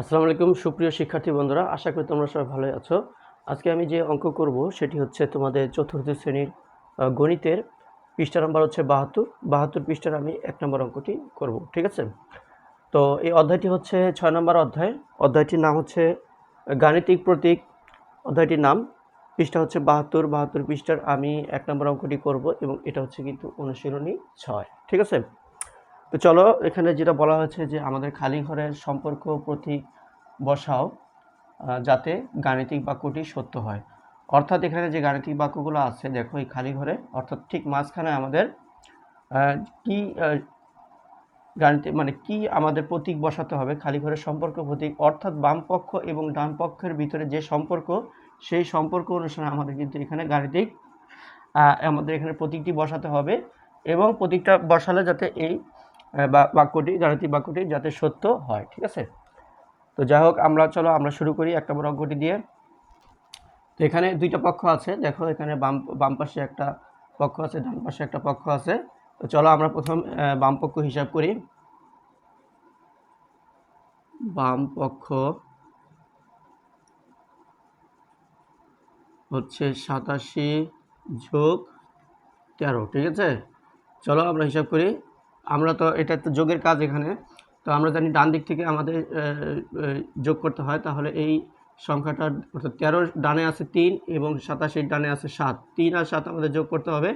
আসসালামু আলাইকুম, সুপ্রিয় শিক্ষার্থী বন্ধুরা, আশা করি তোমরা সবাই ভালোই আছো। আজকে আমি যে অঙ্ক করব, সেটি হচ্ছে তোমাদের চতুর্থ শ্রেণির গণিতের পৃষ্ঠা নাম্বার হচ্ছে বাহাত্তর। বাহাত্তর পৃষ্ঠার আমি এক নম্বর অঙ্কটি করব, ঠিক আছে? তো এই অধ্যায়টি হচ্ছে ছয় নম্বর অধ্যায়। অধ্যায়টির নাম হচ্ছে গাণিতিক প্রতীক। অধ্যায়টির নাম, পৃষ্ঠা হচ্ছে বাহাত্তর। বাহাত্তর পৃষ্ঠার আমি এক নম্বর অঙ্কটি করব এবং এটা হচ্ছে কিন্তু অনুশীলনী ছয়, ঠিক আছে? তো চলো এখানে যেটা বলা হয়েছে যে আমাদের খালি ঘরের সম্পর্ক প্রতীক বসাও যাতে গাণিতিক বাক্যটি সত্য হয়। অর্থাৎ এখানে যে গাণিতিক বাক্যগুলো আছে, দেখো এই খালি ঘরে, অর্থাৎ ঠিক মাঝখানে আমাদের কি গাণিতিক মানে কি আমাদের প্রতীক বসাতে হবে খালি ঘরের সম্পর্ক প্রতীক, অর্থাৎ বাম পক্ষ এবং ডান পক্ষের ভিতরে যে সম্পর্ক, সেই সম্পর্ক অনুসারে আমাদের কিন্তু এখানে গাণিতিক আমাদের এখানে প্রতীকটি বসাতে হবে এবং প্রতীকটা বসালে যাতে এই বা- বাক্যটি, গাণিতিক বাক্যটি যাতে সত্য হয়, ঠিক আছে? তো যাই হোক, আমরা, চলো আমরা শুরু করি এক নম্বর অঙ্কটি দিয়ে। তো এখানে দুইটা পক্ষ আছে, দেখো এখানে বাম বাম পাশে একটা পক্ষ আছে, ডান পাশে একটা পক্ষ আছে। তো চলো আমরা প্রথম বাম পক্ষ হিসাব করি। বাম পক্ষ হচ্ছে সাতাশি যোগ তেরো, ঠিক আছে? চলো আমরা হিসাব করি। আমরা তো, এটা তো যোগের কাজ এখানে। তো আমরা জানি ডান দিক থেকে আমাদের যোগ করতে হয়। তাহলে এই সংখ্যাটা, অর্থাৎ তেরোর ডানে আছে তিন এবং সাতাশির ডানে আছে সাত। তিন আর সাত আমাদের যোগ করতে হবে।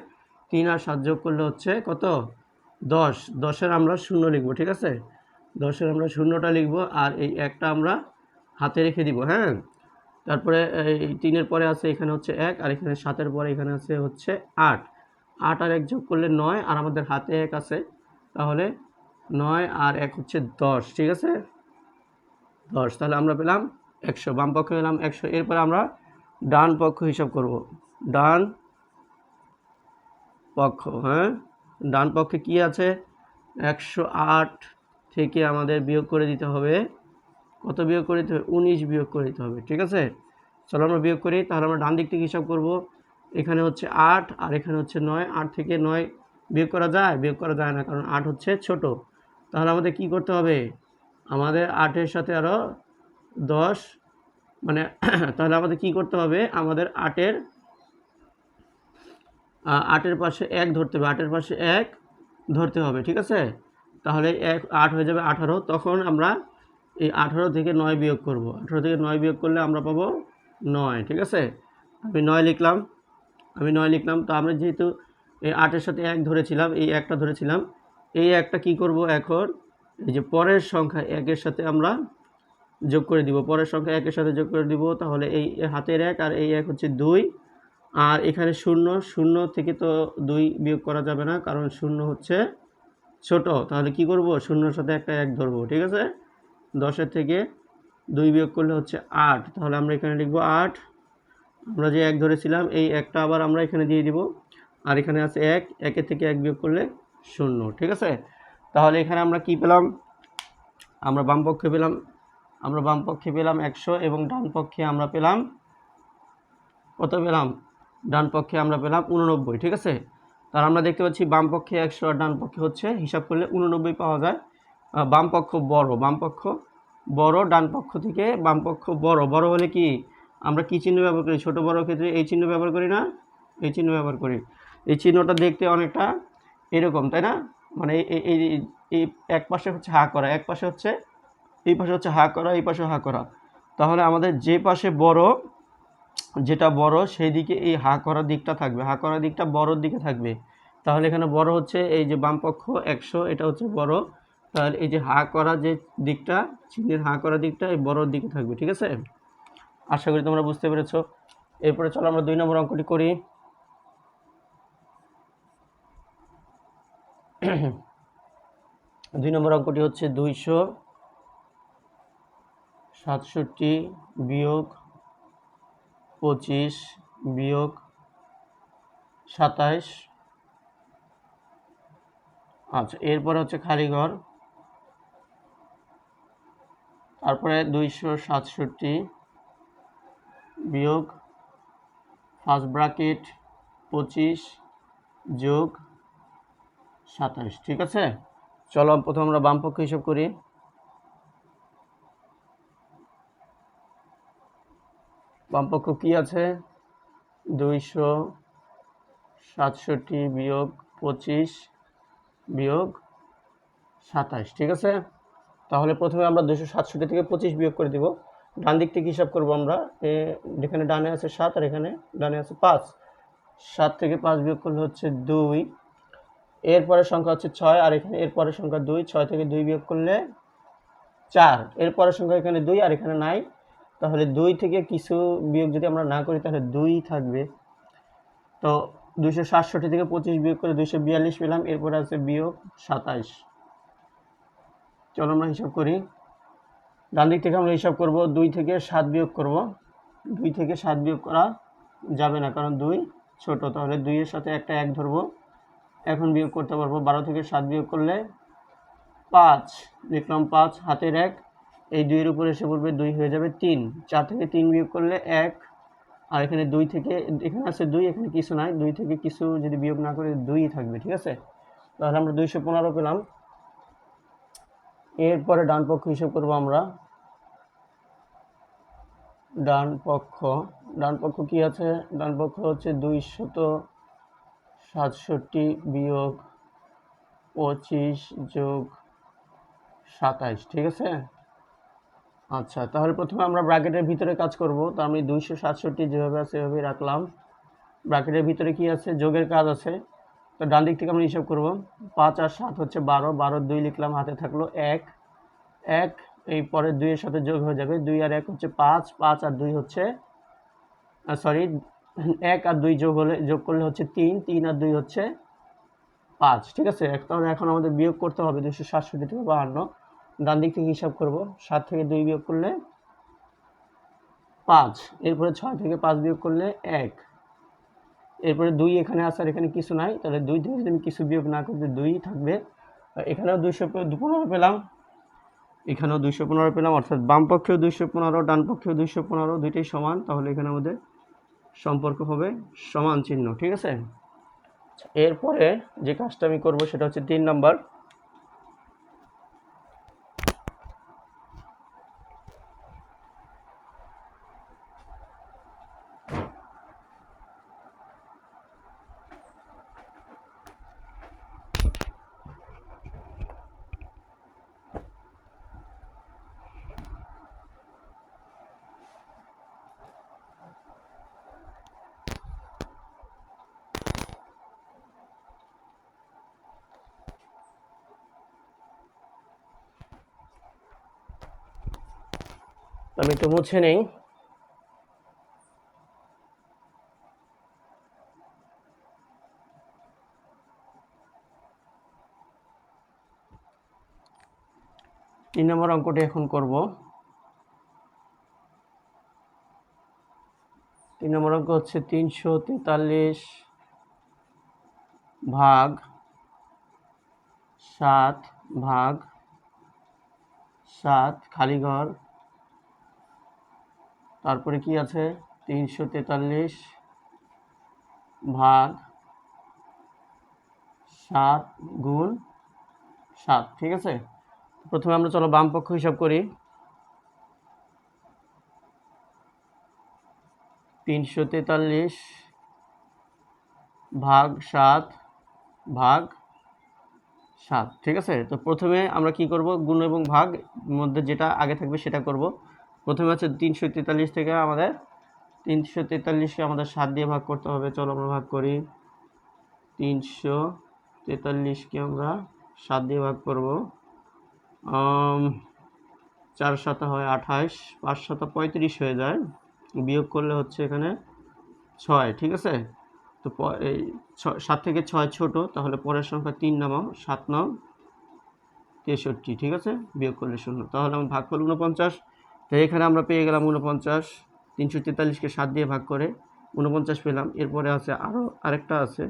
তিন আর সাত যোগ করলে হচ্ছে কত? দশ। দশের আমরা শূন্য লিখব, ঠিক আছে? দশের আমরা শূন্যটা লিখব আর এই একটা আমরা হাতে রেখে দিব হ্যাঁ? তারপরে এই তিনের পরে আছে এখানে হচ্ছে এক আর এখানে সাতের পরে এখানে আছে হচ্ছে আট। আট আর এক যোগ করলে নয় আর আমাদের হাতে এক আছে তাহলে নয় আর এক হচ্ছে দশ, ঠিক আছে? দশ, তাহলে আমরা পেলাম একশো, বাম পক্ষে পেলাম একশো, এরপর আমরা ডান পক্ষ হিসাব করব। ডান পক্ষ হ্যাঁ? ডান পক্ষে কি আছে? একশো আট থেকে আমাদের বিয়োগ করে দিতে হবে। কত বিয়োগ করে দিতে হবে? উনিশ বিয়োগ করে দিতে হবে, ঠিক আছে? চলো আমরা বিয়োগ করি, তাহলে আমরা ডান দিক থেকে হিসাব করব। এখানে হচ্ছে আট আর এখানে হচ্ছে নয়, আট থেকে নয় বিয়োগ করা যায়? বিয়োগ করা যায় না, কারণ আট হচ্ছে ছোট। তাহলে আমাদের কি করতে হবে? আমাদের আটের সাথে আরও দশ মানে তাহলে আমাদের কি করতে হবে? আমাদের আটের আটের পাশে এক ধরতে হবে। আটের পাশে এক ধরতে হবে, ঠিক আছে? তাহলে এক, আট হয়ে যাবে আঠারো। তখন আমরা এই আঠারো থেকে নয় বিয়োগ করব। আঠারো থেকে নয় বিয়োগ করলে আমরা পাবো নয়, ঠিক আছে? আমি নয় লিখলাম। আমি নয় লিখলাম। তো আমরা যেহেতু এই আটের সাথে এক ধরেছিলাম, এই একটা ধরেছিলাম। এই একটা কি করব এখন? এই যে পরের সংখ্যা একের সাথে আমরা যোগ করে দিব। পরের সংখ্যা একের সাথে যোগ করে দিব, তাহলে এই হাতের এক আর এই এক হচ্ছে দুই। আর এখানে শূন্য শূন্য থেকে তো দুই বিয়োগ করা যাবে না, কারণ শূন্য হচ্ছে ছোট। তাহলে কি করব? শূন্যর সাথে একটা এক ধরবো, ঠিক আছে? দশের থেকে দুই বিয়োগ করলে হচ্ছে আট। তাহলে আমরা এখানে লিখব আট। আমরা যে এক ধরেছিলাম, এই একটা আবার আমরা এখানে দিয়ে দিব। আর এখানে আছে এক একের থেকে এক বিয়োগ করলে শূন্য, ঠিক আছে? তাহলে এখানে আমরা কি পেলাম? আমরা বাম পক্ষে পেলাম, আমরা বাম পক্ষে পেলাম একশো এবং ডান পক্ষে আমরা পেলাম কত পেলাম? ডান পক্ষে আমরা পেলাম উননব্বই, ঠিক আছে? তার আমরা দেখতে পাচ্ছি বাম পক্ষে একশো আর ডান পক্ষে হচ্ছে, হিসাব করলে উননব্বই পাওয়া যায়। বাম পক্ষ বড়, বাম পক্ষ বড়, ডান পক্ষ থেকে বাম পক্ষ বড়। বড় হলে কি? আমরা কি চিহ্ন ব্যবহার করি? ছোট বড় ক্ষেত্রে এই চিহ্ন ব্যবহার করি না? এই চিহ্ন ব্যবহার করি। এই চিহ্নটা দেখতে অনেকটা এরকম, তাই না? মানে এই- এই এক পাশে হচ্ছে হা করা, এক পাশে হচ্ছে, এই পাশে হচ্ছে হা করা, এই পাশে হা করা। তাহলে আমাদের যে পাশে বড়, যেটা বড়, সেই দিকে এই হা করার দিকটা থাকবে। হা করা দিকটা বড়র দিকে থাকবে। তাহলে এখানে বড় হচ্ছে এই যে বাম পক্ষ একশো, এটা হচ্ছে বড়। তাহলে এই যে হা করা যে দিকটা, চিহ্নের হা করা দিকটা এই বড়র দিকে থাকবে, ঠিক আছে? আশা করি তোমরা বুঝতে পেরেছ। এরপরে চলো আমরা দুই নম্বর অঙ্কটি করি। দুই নম্বর অঙ্কটি হচ্ছে দুইশো সাতষট্টি বিয়োগ পঁচিশ বিয়োগ সাতাইশ। আচ্ছা এরপরে হচ্ছে খালিঘর তারপরে দুইশো সাতষট্টি বিয়োগ ফার্স্ট ব্রাকেট পঁচিশ যোগ সাতাইশ ঠিক আছে? চলো প্রথম আমরা বামপক্ষ হিসাব করি। বামপক্ষ কি আছে? দুইশো সাতষট্টি বিয়োগ পঁচিশ বিয়োগ সাতাশ, ঠিক আছে? তাহলে প্রথমে আমরা দুশো সাতষট্টি থেকে পঁচিশ বিয়োগ করে দিব। ডান দিক থেকে হিসাব করব আমরা? এ এখানে ডানে আছে সাত আর এখানে ডানে আছে পাঁচ। সাত থেকে পাঁচ বিয়োগ করলে হচ্ছে দুই। এরপরের সংখ্যা হচ্ছে ছয়, আর এখানে এরপরের সংখ্যা দুই, ছয় থেকে দুই বিয়োগ করলে চার। এরপরের সংখ্যা এখানে দুই আর এখানে নাই। তাহলে দুই থেকে কিছু বিয়োগ যদি আমরা না করি, তাহলে দুই থাকবে। তো দুইশো সাতষট্টি থেকে পঁচিশ বিয়োগ করে দুইশো বিয়াল্লিশ পেলাম। এরপরে আছে বিয়োগ সাতাইশ। চলো আমরা হিসাব করি। ডান দিক থেকে আমরা হিসাব করব, দুই থেকে সাত বিয়োগ করব। দুই থেকে সাত বিয়োগ করা যাবে না, কারণ দুই ছোট। তাহলে দুইয়ের সাথে একটা এক ধরবো। এখন বিয়োগ করতে পারব। বারো থেকে সাত বিয়োগ করলে পাঁচ। লিখলাম পাঁচ হাতের এক। এই দুইয়ের উপরে এসে পড়বে দুই হয়ে যাবে তিন। চার থেকে তিন বিয়োগ করলে এক। আর এখানে দুই থেকে, এখানে আছে দুই, এখানে কিছু নাই। দুই থেকে কিছু যদি বিয়োগ না করে দুই থাকবে, ঠিক আছে? তাহলে আমরা দুইশো পনেরো পেলাম। এরপরে ডান পক্ষ হিসাব করব আমরা। ডান পক্ষ ডান পক্ষ কি আছে? ডান পক্ষ হচ্ছে দুইশত সাতষট্টি বিয়োগ পঁচিশ যোগ সাতাইশ, ঠিক আছে? আচ্ছা তাহলে প্রথমে আমরা ব্র্যাকেটের ভিতরে কাজ করব। তো আমি দুইশো সাতষট্টি যেভাবে আছে সেভাবে রাখলাম। ব্র্যাকেটের ভিতরে কি আছে? যোগের কাজ আছে। তো ডান দিক থেকে আমরা হিসাব করব। পাঁচ আর সাত হচ্ছে বারো। বারো দুই লিখলাম, হাতে থাকল এক। এক, এই পরের দুইয়ের সাথে যোগ হয়ে যাবে। দুই আর এক হচ্ছে পাঁচ। পাঁচ আর দুই হচ্ছে সরি এক আর দুই যোগ হলে, যোগ করলে হচ্ছে তিন তিন আর দুই হচ্ছে পাঁচ, ঠিক আছে? তাহলে এখন আমাদের বিয়োগ করতে হবে দুশো সাতষট্টি থেকে বাহান্ন। ডান দিক থেকে হিসাব করব, সাত থেকে দুই বিয়োগ করলে পাঁচ, এরপরে ছয় থেকে পাঁচ বিয়োগ করলে এক। এরপরে দুই এখানে আসার এখানে কিছু নাই, তাহলে দুই থেকে যদি আমি কিছু বিয়োগ না করতে দুই থাকবে। এখানেও দুইশো পনেরো পেলাম। এখানেও দুইশো পনেরো পেলাম, অর্থাৎ বাম পক্ষেও দুইশো পনেরো, ডান পক্ষেও দুইশো পনেরো, দুইটাই সমান। তাহলে এখানে আমাদের সম্পর্ক হবে সমান চিহ্ন, ঠিক আছে? এরপরে যে কাজটা আমি করব সেটা হচ্ছে তিন নাম্বার। আমি একটু মুছে নেই। তিন নম্বর অঙ্কটি এখন করব। তিন নম্বর অঙ্ক হচ্ছে তিনশো তেতাল্লিশ ভাগ সাত ভাগ সাত, খালি ঘর। তারপরে কি আছে? তিনশো তেতাল্লিশ ভাগ সাত গুণ সাত, ঠিক আছে? প্রথমে আমরা চলো বাম পক্ষ হিসাব করি। তিনশো তেতাল্লিশ ভাগ সাত ভাগ সাত, ঠিক আছে? তো প্রথমে আমরা কি করব? গুণ এবং ভাগ মধ্যে যেটা আগে থাকবে সেটা করব। প্রথমে হচ্ছে তিনশো তেতাল্লিশ থেকে আমাদের তিনশো তেতাল্লিশকে আমাদের সাত দিয়ে ভাগ করতে হবে। চলো আমরা ভাগ করি। তিনশো তেতাল্লিশকে আমরা সাত দিয়ে ভাগ করব। চার সাতা হয় আঠাশ পাঁচ সাতা পঁয়ত্রিশ হয়ে যায়। বিয়োগ করলে হচ্ছে এখানে ছয়, ঠিক আছে? তো এই সাত থেকে ছয় ছোট, তাহলে পরের সংখ্যা তিন নামাও সাত নাম তেষট্টি, ঠিক আছে? বিয়োগ করলে শূন্য। তাহলে আমি ভাগ করলে উনপঞ্চাশ তো এখানে আমরা পেয়ে গেলাম উনপঞ্চাশ তিনশো তেতাল্লিশকে সাত দিয়ে ভাগ করে উনপঞ্চাশ পেলাম। এরপরে আছে আরও আরেকটা আছে,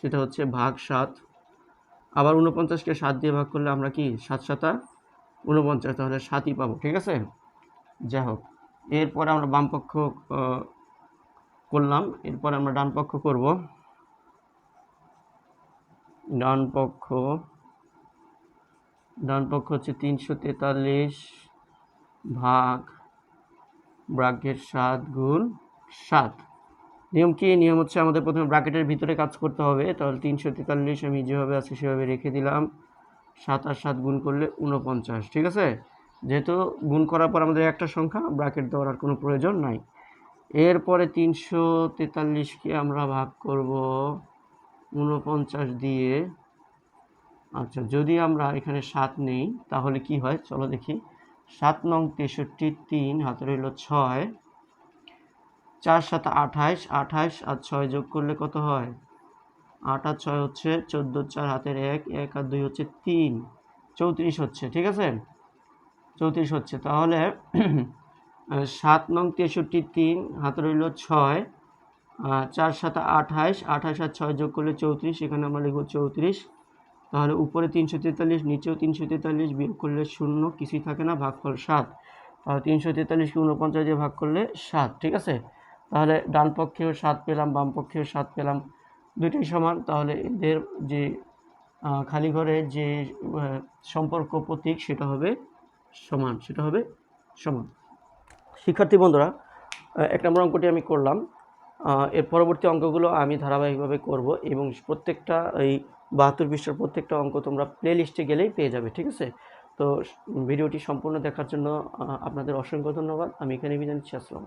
সেটা হচ্ছে ভাগ সাত। আবার উনপঞ্চাশকে সাত দিয়ে ভাগ করলে আমরা কি, সাত সাতা? উনপঞ্চাশ তাহলে সাতই পাবো, ঠিক আছে? যাই হোক, এরপরে আমরা বামপক্ষ করলাম। এরপরে আমরা ডান পক্ষ করব। ডান পক্ষ ডান পক্ষ হচ্ছে তিনশো তেতাল্লিশ। ভাগ ব্রাকেট সাত গুণ সাত। নিয়ম কি? নিয়ম হচ্ছে আমাদের প্রথমে ব্রাকেটের ভিতরে কাজ করতে হবে। তাহলে তিনশো তেতাল্লিশ আমি যেভাবে আছে সেভাবে রেখে দিলাম। সাত আর সাত গুণ করলে উনপঞ্চাশ ঠিক আছে? যেহেতু গুণ করার পর আমাদের একটা সংখ্যা ব্রাকেট দেওয়ার আর কোনো প্রয়োজন নাই। এরপরে তিনশো তেতাল্লিশকে আমরা ভাগ করব উনপঞ্চাশ দিয়ে। আচ্ছা যদি আমরা এখানে সাত নেই, তাহলে কি হয়? চলো দেখি। সাত নং তেষট্টি তিন হাতে রইল ছয়। চার সাত আঠাইশ আঠাইশ আর ছয় যোগ করলে কত হয়? আট আর ছয় হচ্ছে চোদ্দ, চার হাতের এক এক আর দুই হচ্ছে তিন। চৌত্রিশ হচ্ছে, ঠিক আছে? চৌত্রিশ হচ্ছে। তাহলে সাত নং তেষট্টি তিন হাতে রইল ছয়। চার সাত আঠাইশ আঠাইশ আর ছয় যোগ করলে চৌত্রিশ, এখানে আমরা লিখব চৌত্রিশ। তাহলে উপরে তিনশো তেতাল্লিশ, নিচেও তিনশো তেতাল্লিশ, বিয়োগ করলে শূন্য, কিছুই থাকে না ভাগফল সাত। তাহলে তিনশো তেতাল্লিশকে উনপঞ্চাশ দিয়ে ভাগ করলে সাত, ঠিক আছে? তাহলে ডান পক্ষেও সাত পেলাম, বাম পক্ষেও সাত পেলাম, দুটোই সমান। তাহলে এদের যে খালি ঘরে যে সম্পর্ক প্রতীক সেটা হবে সমান, সেটা হবে সমান। শিক্ষার্থী বন্ধুরা এক নম্বর অঙ্কটি আমি করলাম। এর পরবর্তী অঙ্কগুলো আমি ধারাবাহিকভাবে করব এবং প্রত্যেকটা এই বাহাত্তর বিশ্বর প্রত্যেকটা অঙ্ক তোমরা প্লে লিস্টে গেলেই পেয়ে যাবে, ঠিক আছে? তো ভিডিওটি সম্পূর্ণ দেখার জন্য আপনাদের অসংখ্য ধন্যবাদ। আমি এখানে বিদায় নিচ্ছি, আসসালাম